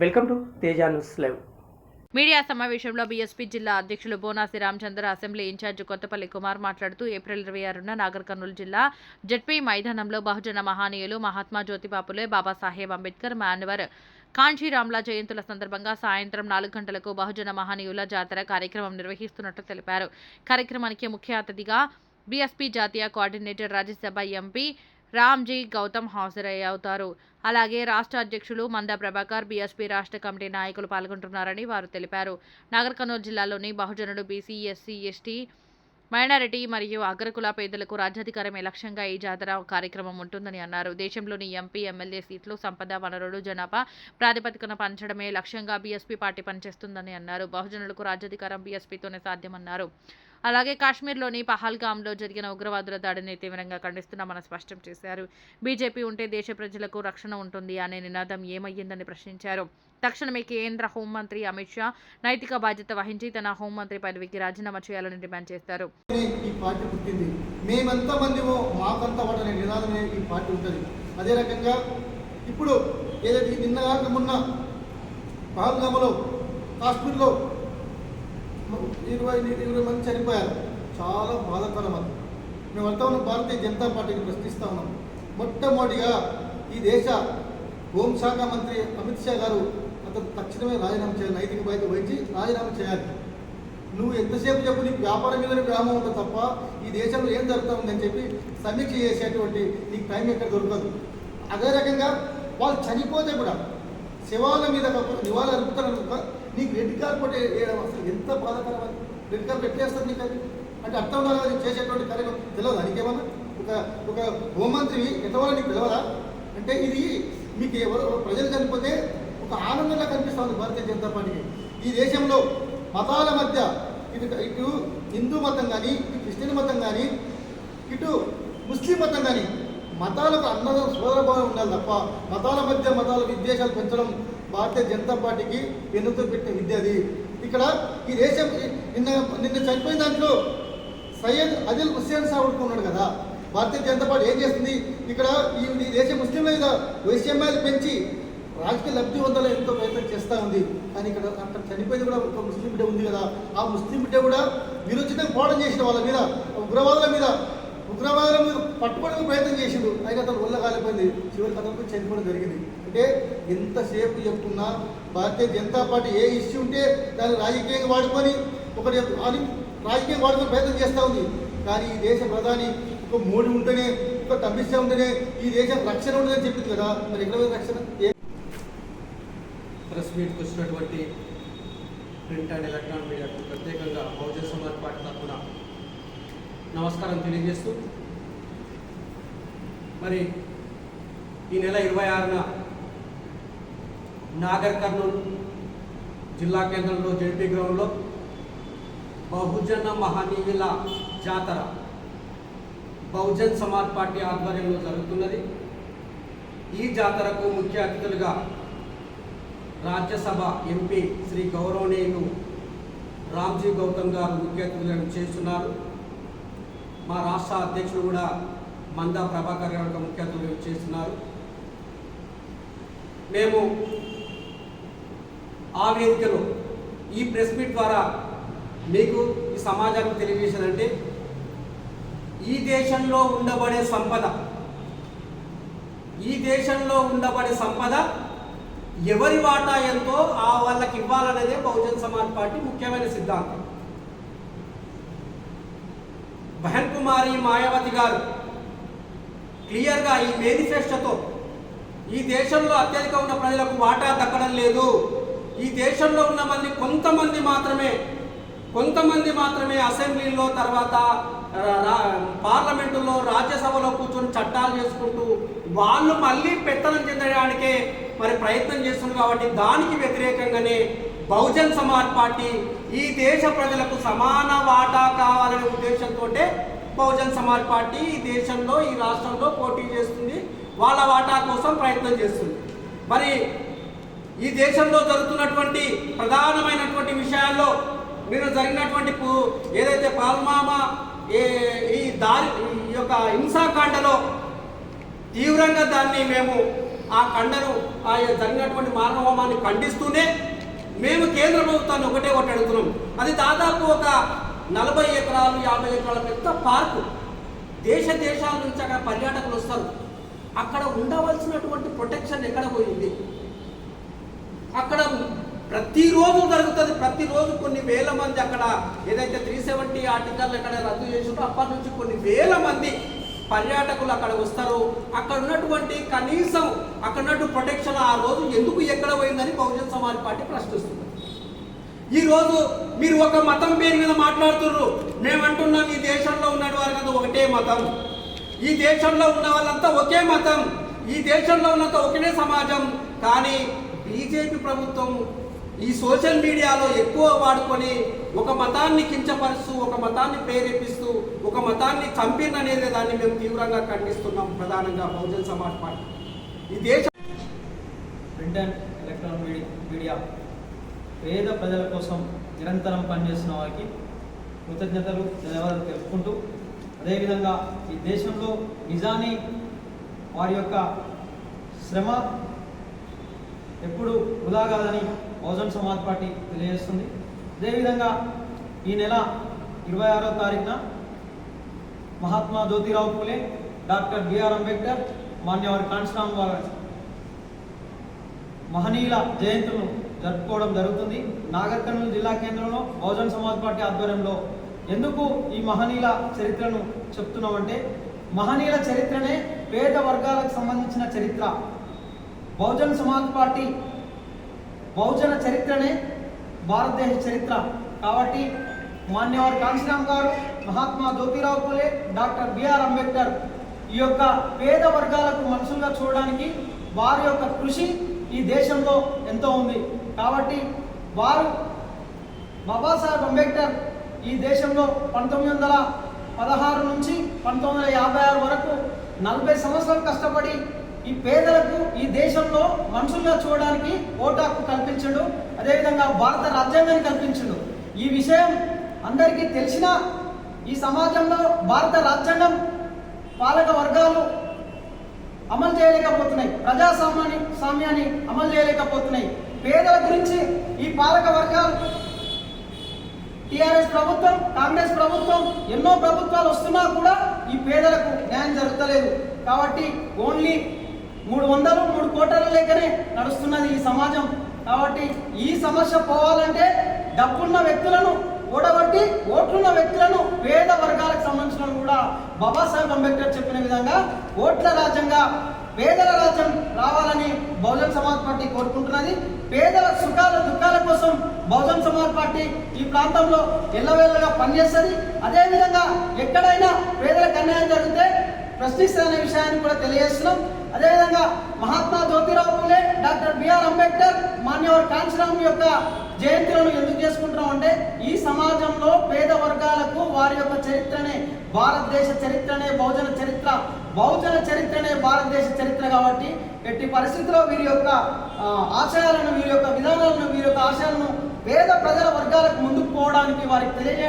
Welcome to Teja news live. Media సమావేశంలో BSP జిల్లా అధ్యక్షులు బోనాసి రామచంద్ర అసెంబ్లీ ఇన్ఛార్జ్ కొత్తపల్లి కుమార్ మాట్లాడుతూ ఏప్రిల్ ఇరవై ఆరున నాగర్ కర్నూలు జిల్లా జడ్పీ మైదానంలో బహుజన మహానీయులు మహాత్మా జ్యోతిబాపులే బాబాసాహెబ్ అంబేద్కర్ మాన్వర్. కాంచీరామ్ల జయంతుల సందర్భంగా సాయంత్రం నాలుగు గంటలకు బహుజన మహానీయుల జాతర కార్యక్రమం నిర్వహిస్తున్నట్లు తెలిపారు. కార్యక్రమానికి ముఖ్య అతిథిగా బీఎస్పీ జాతీయ కోఆర్డినేటర్ రాజ్యసభ ఎంపీ రామ్జీ గౌతమ్ హాజరయ్యవుతారు. అలాగే రాష్ట్ర అధ్యక్షులు మందా ప్రభాకర్ బీఎస్పీ రాష్ట్ర కమిటీ నాయకులు పాల్గొంటున్నారని వారు తెలిపారు. నాగర్ కర్నూలు జిల్లాలోని బహుజనుడు బీసీ ఎస్సీ ఎస్టీ మైనారిటీ మరియు అగ్రకుల పేదలకు రాజ్యాధికారమే లక్ష్యంగా ఈ జాతర కార్యక్రమం ఉంటుందని అన్నారు. దేశంలోని ఎంపీ ఎమ్మెల్యే సీట్లు సంపద వనరులు జనాభా ప్రాతిపదికన పంచడమే లక్ష్యంగా బీఎస్పీ పార్టీ పనిచేస్తుందని అన్నారు. బహుజనులకు రాజ్యాధికారం బీఎస్పీతోనే సాధ్యమన్నారు. అలాగే కాశ్మీర్లోని పహల్గామ్లో జరిగిన ఉగ్రవాదుల దాడిని తీవ్రంగా ఖండిస్తున్నామని స్పష్టం చేశారు. బీజేపీ ఉంటే దేశ ప్రజలకు రక్షణ ఉంటుంది అనే నినాదం ఏమయ్యిందని ప్రశ్నించారు. తక్షణమే కేంద్ర హోంమంత్రి అమిత్ షా నైతిక బాధ్యత వహించి తన హోంమంత్రి పదవికి రాజీనామా చేయాలని డిమాండ్ చేశారు ఈ పార్టీ పుట్టింది. మేమెంత మందిమో మాకంత వాటనే ఈ పార్టీ ఉంటుంది. అదే రకంగా ఇప్పుడు ఏదైతే నిన్న కాక మొన్న పహల్గామలో కాశ్మీర్లో ఇరవై ఇరవై మంది చనిపోయారు. చాలా బాధాకరం అది. మేము అంతా ఉన్నాం భారతీయ జనతా పార్టీని ప్రశ్నిస్తా ఉన్నాం. మొట్టమొదటిగా ఈ దేశ హోంశాఖ మంత్రి అమిత్ షా గారు అతను తక్షణమే రాజీనామా చేయాలి నైతిక బాధ్యత వహించి రాజీనామా చేయాలి. నువ్వు ఎంతసేపు చెప్పు నీకు వ్యాపారం మీదనే గ్రామం ఉంటుంది తప్ప ఈ దేశంలో ఏం జరుగుతుందని చెప్పి సమీక్ష చేసేటువంటి నీకు టైం ఎక్కడ దొరకదు. అదే రకంగా వాళ్ళు చనిపోతే కూడా శవాల మీద కాకుండా నివాళులు అర్పుతారు నీకు రెడ్ కార్పెట్ వేయడం అసలు ఎంత బాధాకరం అది? రెడ్ కార్పెట్ ఎట్లేస్తుంది నీకు అది? అంటే అర్థం ఉండాలి అది చేసేటువంటి కార్యక్రమం. తెలియదు నీకేమన్నా? ఒక ఒక హోంమంత్రి ఎంతవరకు నీకు తెలియదా అంటే ఇది మీకు ఎవరు ప్రజలు చనిపోతే ఒక ఆనందంగా కనిపిస్తుంది భారతీయ జనతా పార్టీకి. ఈ దేశంలో మతాల మధ్య ఇటు ఇటు హిందూ మతం కానీ ఇటు క్రిస్టియన్ మతం కానీ ఇటు ముస్లిం మతం కానీ మతాలకు అన్నద సోదరభావం ఉండాలి తప్ప మతాల మధ్య మతాల విద్వేషాలు పెంచడం భారతీయ జనతా పార్టీకి వెన్నుతో పెట్టిన విద్య అది? ఇక్కడ ఈ దేశం నిన్న నిన్న చనిపోయిన దాంట్లో సయ్యద్ అదిల్ హుస్సేన్ సాహుడ్ ఉన్నాడు కదా. భారతీయ జనతా పార్టీ ఏం చేస్తుంది? ఇక్కడ ఈ దేశ ముస్లింల మీద వైషమ్యాలు పెంచి రాజకీయ లబ్ధి పొందాలో ఎంతో ప్రయత్నం చేస్తూ ఉంది. కానీ ఇక్కడ అక్కడ చనిపోయింది కూడా ఒక ముస్లిం బిడ్డ ఉంది కదా. ఆ ముస్లిం బిడ్డ కూడా విరుచితంగా పోవడం చేసిన వాళ్ళ మీద ఉగ్రవాదుల మీద ఉగ్రవాదుల మీద పట్టుకోవడానికి ప్రయత్నం చేసిండు అయితే అతను వల్ల కాలిపోయింది. చివరికి అతనికి చనిపోవడం జరిగింది. అంటే ఎంతసేపు చెప్తున్నా భారతీయ జనతా పార్టీ ఏ ఇష్యూ ఉంటే దాన్ని రాజకీయంగా వాడుకొని ఒకటి అని రాజకీయం వాడుకొని ప్రయత్నం చేస్తూ ఉంది. కానీ ఈ దేశ ప్రధాని ఒక మోడీ ఉంటేనే ఒక అమిత్ ఉంటేనే ఈ దేశం రక్షణ ఉంటుందని చెప్పింది కదా. మరి ఎక్కడ రక్షణ? ఏ ప్రెస్ మీట్కి వచ్చినటువంటి ప్రింట్ అండ్ ఎలక్ట్రానిక్ మీడియాకు ప్రత్యేకంగా బహుజన సమాజ్ పార్టీ తరఫున నమస్కారం తెలియజేస్తూ మరి ఈ నెల ఇరవై ఆరున నాగర్ కర్నూలు జిల్లా కేంద్రంలో జెడ్పీ గ్రౌండ్లో బహుజన మహానీయుల జాతర బహుజన్ సమాజ్ పార్టీ ఆధ్వర్యంలో జరుగుతున్నది. ఈ జాతరకు ముఖ్య అతిథులుగా రాజ్యసభ ఎంపీ శ్రీ గౌరవనీయులు రామ్జీ గౌతమ్ గారు ముఖ్య అతిథులను చేస్తున్నారు. మా రాష్ట్ర అధ్యక్షుడు కూడా మందా ప్రభాకర్ గారు ఒక ముఖ్య అతిథులు చేస్తున్నారు. మేము ఆ వేదికలో ఈ ప్రెస్ మీట్ ద్వారా మీకు ఈ సమాజానికి తెలియజేసేదంటే ఈ దేశంలో ఉండబడే సంపద ఈ దేశంలో ఉండబడే సంపద ఎవరి వాటా ఎంతో ఆ వాళ్ళకి ఇవ్వాలనేదే బహుజన్ సమాజ్ పార్టీ ముఖ్యమైన సిద్ధాంతం. బహన్ కుమారి మాయావతి గారు. క్లియర్గా ఈ మేనిఫెస్టోతో ఈ దేశంలో అత్యధిక ఉన్న ప్రజలకు వాటా దక్కడం లేదు. ఈ దేశంలో ఉన్న మంది కొంతమంది మాత్రమే కొంతమంది మాత్రమే అసెంబ్లీలో తర్వాత పార్లమెంటులో రాజ్యసభలో కూర్చొని చట్టాలు చేసుకుంటూ వాళ్ళు మళ్ళీ పెత్తనం చెందడానికే మరి ప్రయత్నం చేస్తున్నారు కాబట్టి దానికి వ్యతిరేకంగానే బహుజన్ సమాజ్ పార్టీ ఈ దేశ ప్రజలకు సమాన వాటా కావాలనే ఉద్దేశంతో బహుజన్ సమాజ్ పార్టీ ఈ దేశంలో ఈ రాష్ట్రంలో పోటీ చేస్తుంది. వాళ్ళ వాటా కోసం ప్రయత్నం చేస్తుంది. మరి ఈ దేశంలో జరుగుతున్నటువంటి ప్రధానమైనటువంటి విషయాల్లో మీరు జరిగినటువంటి ఏదైతే పాల్మామా ఈ దారి ఈ యొక్క హింసాకాండలో తీవ్రంగా దాన్ని మేము ఆ కండను ఆ జరిగినటువంటి మానవమాన్ని ఖండిస్తూనే మేము కేంద్ర ప్రభుత్వాన్ని ఒకటే ఒకటి అడుగుతున్నాం అది దాదాపు ఒక నలభై ఎకరాలు యాభై ఎకరాల పెద్ద పార్కు. దేశ దేశాల నుంచి అక్కడ పర్యాటకులు వస్తారు. అక్కడ ఉండవలసినటువంటి ప్రొటెక్షన్ ఎక్కడ పోయింది? అక్కడ ప్రతిరోజు జరుగుతుంది. ప్రతిరోజు కొన్ని వేల మంది అక్కడ ఏదైతే త్రీ సెవెంటీ ఆర్టికల్ ఎక్కడ రద్దు చేసిందో అప్పటి నుంచి కొన్ని వేల మంది పర్యాటకులు అక్కడ వస్తారు. అక్కడ ఉన్నటువంటి కనీసం అక్కడ ఉన్నటువంటి ప్రొటెక్షన్ ఆ రోజు ఎందుకు ఎక్కడ పోయిందని బహుజన్ సమాజ్ పార్టీ ప్రశ్నిస్తుంది. ఈరోజు మీరు ఒక మతం పేరు మీద మాట్లాడుతున్నారు. మేమంటున్నాం ఈ దేశంలో ఉన్న వారికంతా ఒకటే మతం. ఈ దేశంలో ఉన్న వాళ్ళంతా ఒకే మతం. ఈ దేశంలో ఉన్నంత ఒకటే సమాజం. కానీ బీజేపీ ప్రభుత్వం ఈ సోషల్ మీడియాలో ఎక్కువ వాడుకొని ఒక మతాన్ని కించపరుస్తూ ఒక మతాన్ని ప్రేరేపిస్తూ ఒక మతాన్ని చంపిననేది దాన్ని మేము తీవ్రంగా ఖండిస్తున్నాం ప్రధానంగా బహుజన్ సమాజ్ పార్టీ. ఈ దేశ ప్రింట్ అండ్ ఎలక్ట్రానిక్ మీడియా పేద ప్రజల కోసం నిరంతరం పనిచేస్తున్న వారికి కృతజ్ఞతలు ధన్యవాదాలు తెలుపుకుంటూ అదేవిధంగా ఈ దేశంలో నిజాన్ని వారి యొక్క శ్రమ ఎప్పుడు వృధా కాదని బహుజన్ సమాజ్ పార్టీ తెలియజేస్తుంది. అదేవిధంగా ఈ నెల ఇరవై ఆరో తారీఖున Mahatma Jyotirao Phule doctor B R Ambedkar Manyavar కాన్స్టామ్ వారి మహనీయుల జయంతులను జరుపుకోవడం జరుగుతుంది. నాగర్ కర్నూలు జిల్లా కేంద్రంలో బహుజన్ సమాజ్ పార్టీ ఆధ్వర్యంలో ఎందుకు ఈ మహనీయుల చరిత్రను చెప్తున్నామంటే మహనీయుల చరిత్రనే పేద వర్గాలకు సంబంధించిన చరిత్ర. బహుజన సమాజ్ పార్టీ బహుజన చరిత్రనే భారతదేశ చరిత్ర. కాబట్టి మాన్యవారి కాంశీరామ్ గారు Mahatma Jyotirao Phule doctor B R Ambedkar ఈ యొక్క పేద వర్గాలకు మనుషులుగా చూడడానికి వారి యొక్క కృషి ఈ దేశంలో ఎంతో ఉంది. కాబట్టి వారు బాబాసాహెబ్ అంబేద్కర్ ఈ దేశంలో పంతొమ్మిది వందల పదహారు నుంచి పంతొమ్మిది వందల యాభై ఆరు వరకు నలభై సంవత్సరాలు కష్టపడి ఈ పేదలకు ఈ దేశంలో మనుషులుగా చూడడానికి ఓటు హక్కు కల్పించడు అదేవిధంగా భారత రాజ్యాంగాన్ని కల్పించడు. ఈ విషయం అందరికీ తెలిసిన ఈ సమాజంలో భారత రాజ్యాంగం పాలక వర్గాలు అమలు చేయలేకపోతున్నాయి. ప్రజాస్వామ్యాన్ని స్వామ్యాన్ని అమలు చేయలేకపోతున్నాయి. పేదల గురించి ఈ పాలక వర్గాలు టిఆర్ఎస్ ప్రభుత్వం కాంగ్రెస్ ప్రభుత్వం ఎన్నో ప్రభుత్వాలు వస్తున్నా కూడా ఈ పేదలకు న్యాయం జరుగుతలేదు. కాబట్టి ఓన్లీ మూడు వందలు మూడు కోట్ల లేకనే నడుస్తున్నది ఈ సమాజం. కాబట్టి ఈ సమస్య పోవాలంటే డబ్బున్న వ్యక్తులను ఓడబట్టి ఓట్లున్న వ్యక్తులను పేద వర్గాలకు సంబంధించిన కూడా బాబాసాహెబ్ అంబేద్కర్ చెప్పిన విధంగా ఓట్ల రాజ్యంగా పేదల రాజ్యం రావాలని బహుజన్ సమాజ్ పార్టీ కోరుకుంటున్నది. పేదల సుఖాల దుఃఖాల కోసం బహుజన్ సమాజ్ పార్టీ ఈ ప్రాంతంలో ఎల్లవేళగా పనిచేస్తుంది. అదేవిధంగా ఎక్కడైనా పేదలకు అన్యాయం జరిగితే ప్రశ్నిస్తారనే విషయాన్ని కూడా తెలియజేస్తున్నాం. అదేవిధంగా Mahatma Jyotirao Phule doctor B R Ambedkar Manyavar Kanshiram యొక్క జయంతులను ఎందుకు చేసుకుంటున్నాం అంటే ఈ సమాజంలో పేద వర్గాలకు వారి యొక్క చరిత్రనే భారతదేశ చరిత్రనే బహుజన చరిత్ర బహుజన చరిత్రనే భారతదేశ చరిత్ర కాబట్టి ఎట్టి పరిస్థితుల్లో వీరి యొక్క ఆశయాలను వీరి యొక్క విధానాలను వీరి యొక్క ఆశయాలను పేద ప్రజల వర్గాలకు ముందుకు పోవడానికి వారికి తెలియజేయడం